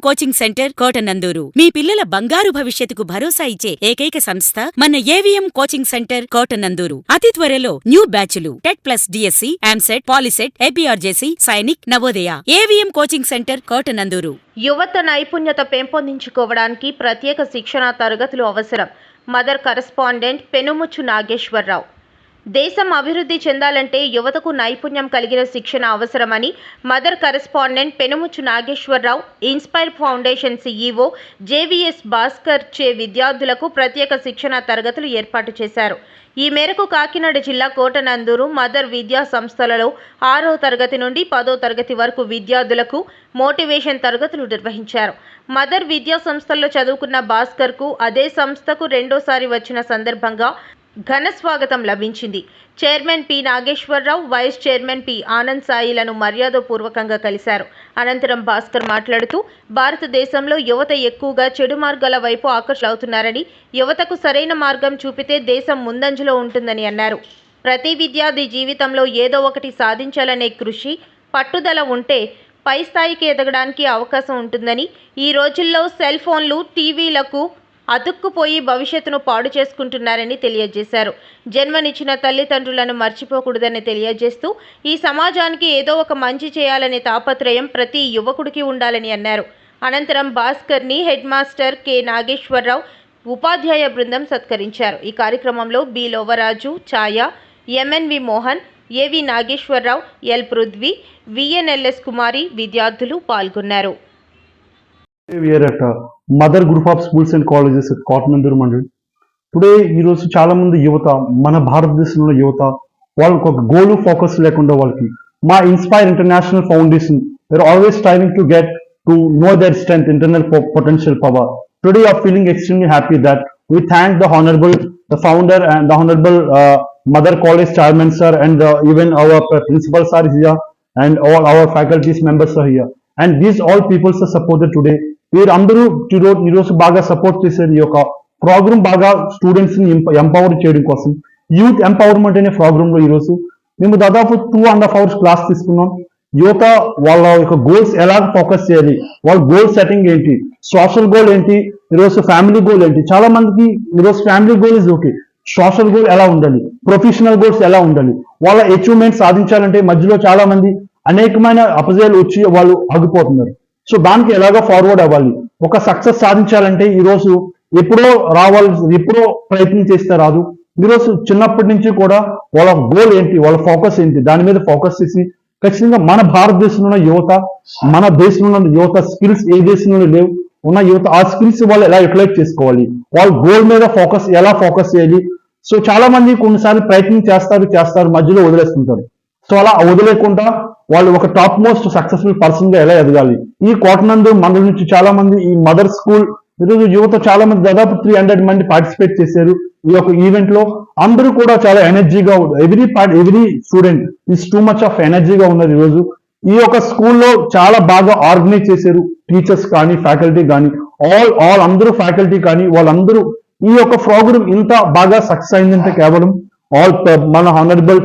Coaching centre Kotananduru. మీ పిల్లల బంగారు భవిష్యత్తుకు భరోసా ఇచ్చే ఏకైక సంస్థ మన ఏవిఎం కోచింగ్ సెంటర్ కోటనందూరు. అతి త్వరలో న్యూ బ్యాచ్లు. TET plus DSC ఆమ్సెట్ POLYCET APRJC Sainik Navodaya. AVM coaching centre Kotananduru. యువత నైపుణ్యత పెంపొందించుకోవడానికి ప్రత్యేక శిక్షణ తరగతులు అవసరం. Mother correspondent Penumuchu Nageswara Rao. దేశం అభివృద్ధి చెందాలంటే యువతకు నైపుణ్యం కలిగిన శిక్షణ అవసరమని mother correspondent Penumuchu Nageswara Rao inspire foundation CEO JVS Bhaskar చే విద్యార్థులకు ప్రత్యేక శిక్షణ తరగతులు ఏర్పాటు చేశారు. ఈ మేరకు కాకినాడ జిల్లా కోటనందూరు మదర్ విద్యా సంస్థలలో ఆరో తరగతి నుండి పదో తరగతి వరకు విద్యార్థులకు మోటివేషన్ తరగతులు నిర్వహించారు. మదర్ విద్యా సంస్థల్లో చదువుకున్న భాస్కర్కు అదే సంస్థకు రెండోసారి వచ్చిన సందర్భంగా ఘన స్వాగతం లభించింది. Chairman P. Nageswara Rao vice chairman P. Anand సాయిలను మర్యాదపూర్వకంగా కలిశారు. అనంతరం భాస్కర్ మాట్లాడుతూ భారతదేశంలో యువత ఎక్కువగా చెడు మార్గాల వైపు ఆకర్షితులవుతున్నారని యువతకు సరైన మార్గం చూపితే దేశం ముందంజలో ఉంటుందని అన్నారు. ప్రతి విద్యార్థి జీవితంలో ఏదో ఒకటి సాధించాలనే కృషి పట్టుదల ఉంటే పై స్థాయికి ఎదగడానికి అవకాశం ఉంటుందని ఈ రోజుల్లో సెల్ ఫోన్లు టీవీలకు అతుక్కుపోయి భవిష్యత్తును పాడు చేసుకుంటున్నారని తెలియజేశారు. జన్మనిచ్చిన తల్లిదండ్రులను మర్చిపోకూడదని తెలియజేస్తూ ఈ సమాజానికి ఏదో ఒక మంచి చేయాలనే తాపత్రయం ప్రతి యువకుడికి ఉండాలని అన్నారు. అనంతరం భాస్కర్ని హెడ్ మాస్టర్ కె. నాగేశ్వరరావు ఉపాధ్యాయ బృందం సత్కరించారు. ఈ కార్యక్రమంలో B. Lovaraju Chaya MNV Mohan AV Nageswara Rao L. Prithvi VNLS Kumari విద్యార్థులు పాల్గొన్నారు. We are at uh, Mother Group of Schools and Colleges at Kathmandu mandal today ఈరోజు చాలా మంది యువత మన భారతదేశంలో యువత వాళ్ళకి ఒక గోల్ ఫోకస్ లేకుండా వాళ్ళకి మా inspire international foundation we're always striving to get to know their strength internal potential power today are feeling extremely happy that we thank the honorable the founder and the honorable uh, mother college chairman sir and uh, even our principals are here and all our faculties members are here and these all people are వీరందరూ ఈరోజు బాగా support చేసేది ఈ యొక్క programme బాగా స్టూడెంట్స్ని empower చేయడం కోసం. యూత్ ఎంపవర్మెంట్ అనే ప్రోగ్రామ్లో ఈరోజు మేము దాదాపు two and half hours class తీసుకున్నాం. యువత వాళ్ళ యొక్క గోల్స్ ఎలా ఫోకస్ చేయాలి వాళ్ళ గోల్ సెట్టింగ్ ఏంటి సోషల్ గోల్ ఏంటి ఈరోజు ఫ్యామిలీ గోల్ ఏంటి. చాలా మందికి ఈరోజు family goal is okay social goal ఎలా ఉండాలి ప్రొఫెషనల్ గోల్స్ ఎలా ఉండాలి వాళ్ళ అచీవ్మెంట్ సాధించాలంటే మధ్యలో చాలా మంది అనేకమైన అపజయాలు వచ్చి వాళ్ళు ఆగిపోతున్నారు. సో దానికి ఎలాగో ఫార్వర్డ్ అవ్వాలి. ఒక సక్సెస్ సాధించాలంటే ఈ రోజు ఎప్పుడో రావాలి ఎప్పుడో ప్రయత్నం చేస్తే రాదు. ఈరోజు చిన్నప్పటి నుంచి కూడా వాళ్ళ గోల్ ఏంటి వాళ్ళ ఫోకస్ ఏంటి దాని మీద ఫోకస్ చేసి ఖచ్చితంగా మన భారతదేశంలో ఉన్న యువత మన దేశంలో ఉన్న యువత స్కిల్స్ ఏ దేశంలో లేవు. ఉన్న యువత ఆ స్కిల్స్ వాళ్ళు ఎలా యూటిలైజ్ చేసుకోవాలి? వాళ్ళ గోల్ మీద ఫోకస్ ఎలా ఫోకస్ చేయాలి? సో చాలా మంది కొన్నిసార్లు ప్రయత్నం చేస్తారు చేస్తారు మధ్యలో వదిలేస్తుంటారు. సో అలా వదిలేకుండా వాళ్ళు ఒక టాప్ మోస్ట్ సక్సెస్ఫుల్ పర్సన్గా ఎలా ఎదగాలి? ఈ కోటనందు మన నుంచి చాలా మంది ఈ మదర్ స్కూల్ ఈరోజు యువత చాలా మంది దాదాపు త్రీ హండ్రెడ్ మంది పార్టిసిపేట్ చేశారు ఈ యొక్క ఈవెంట్లో. అందరూ కూడా చాలా ఎనర్జీగా every part every student is too much of ఎనర్జీగా ఉన్నారు ఈరోజు. ఈ యొక్క స్కూల్లో చాలా బాగా ఆర్గనైజ్ చేశారు టీచర్స్ కానీ ఫ్యాకల్టీ కానీ. ఆల్ ఆల్ అందరూ ఫ్యాకల్టీ కానీ వాళ్ళందరూ ఈ యొక్క ప్రోగ్రామ్ ఇంత బాగా సక్సెస్ అయిందంటే కేవలం ఆల్ మన honourable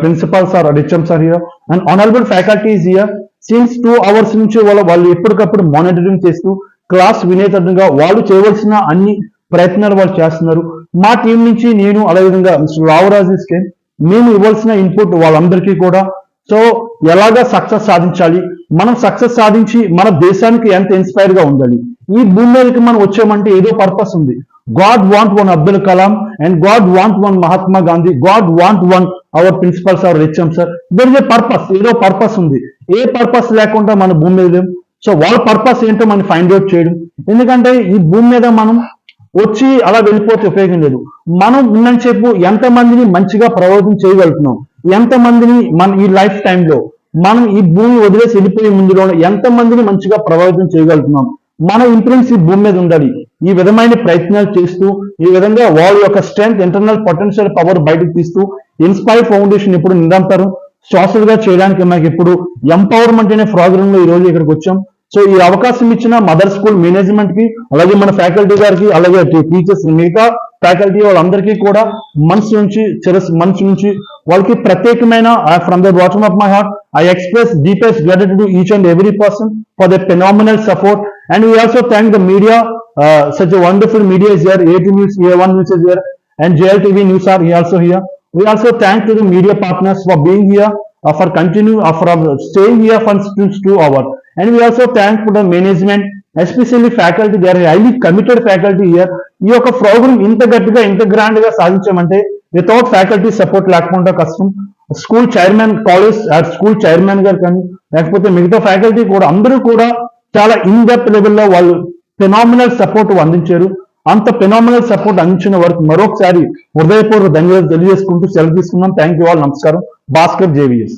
principals or HMs sir here and honourable faculty is here since two hours నుంచి వాళ్ళ వాళ్ళు ఎప్పటికప్పుడు మానిటరింగ్ చేస్తూ క్లాస్ వినేటట్టుగా వాళ్ళు చేయవలసిన అన్ని ప్రయత్నాలు వాళ్ళు చేస్తున్నారు. మా టీం నుంచి నేను అదేవిధంగా మిస్టర్ రావరాజ్ ఇస్కే మేము ఇవ్వాల్సిన ఇన్పుట్ వాళ్ళందరికీ కూడా. సో ఎలాగా సక్సెస్ సాధించాలి? మనం సక్సెస్ సాధించి మన దేశానికి ఎంత ఇన్స్పైర్గా ఉండాలి? ఈ భూమి మీదకి మనం వచ్చామంటే ఏదో పర్పస్ ఉంది. God want one Abdul Kalam and God want one Mahatma Gandhi God want one our principals our HM sir there is a purpose ఏదో పర్పస్ ఉంది. ఏ పర్పస్ లేకుండా మన భూమి మీద లేం. సో వాళ్ళ పర్పస్ ఏంటో మనం ఫైండ్ అవుట్ చేయడం. ఎందుకంటే ఈ భూమి మీద మనం వచ్చి అలా వెళ్ళిపోతే ఉపయోగం లేదు. మనం ఉన్నంతసేపు ఎంత మందిని మంచిగా ప్రయోజనం చేయగలుగుతున్నాం. ఎంత మందిని మన ఈ లైఫ్ టైంలో మనం ఈ భూమి వదిలేసి వెళ్ళిపోయే ముందులో ఎంత మందిని మంచిగా ప్రభావితం చేయగలుగుతున్నాం. మన ఇన్ఫ్లుయెన్స్ ఈ భూమి మీద ఉండాలి. ఈ విధమైన ప్రయత్నాలు చేస్తూ ఈ విధంగా వాళ్ళ యొక్క స్ట్రెంగ్త్ ఇంటర్నల్ పొటెన్షియల్ పవర్ బయటకు తీస్తూ ఇన్స్పైర్ ఫౌండేషన్ ఇప్పుడు నిరంతరం సోషల్గా చేయడానికి మనకి ఇప్పుడు ఎంపవర్మెంట్ అనే ప్రోగ్రామ్లో ఈ రోజు ఇక్కడికి వచ్చాం. సో ఈ అవకాశం ఇచ్చిన మదర్ స్కూల్ మేనేజ్మెంట్కి అలాగే మన ఫ్యాకల్టీ గారికి అలాగే టీచర్స్ మిగతా ఫ్యాకల్టీ వాళ్ళందరికీ కూడా మనసు నుంచి చిరస్ మనసు నుంచి వాళ్ళకి ప్రత్యేకమైన from the bottom of my heart I express deepest gratitude each and every person for the phenomenal support and we also thank the media such wonderful media is here a news a one News is here, and JLTV News are here also here. We also thank to the media partners for being here, uh, for continue, uh, for uh, staying here for since two hours. And we also thank to the management, especially faculty, they are highly committed faculty here. ఈ యొక్క programme ఇంత గట్టిగా ఇంత గ్రాండ్గా సాధించామంటే without faculty support లేకుండా కష్టం school chairman college school chairman గారు కానీ లేకపోతే మిగతా ఫ్యాకల్టీ కూడా అందరూ కూడా చాలా ఇన్ డెప్త్ లెవెల్లో వాళ్ళు ఫెనామినల్ సపోర్ట్ అందించారు. అంత ఫెనామినల్ సపోర్ట్ అందించిన వరకు మరొకసారి హృదయపూర్వక ధన్యవాదాలు తెలియజేసుకుంటూ సెలవు తీసుకున్నాం థ్యాంక్ యూ ఆల్ నమస్కారం. భాస్కర్ జేవిఎస్.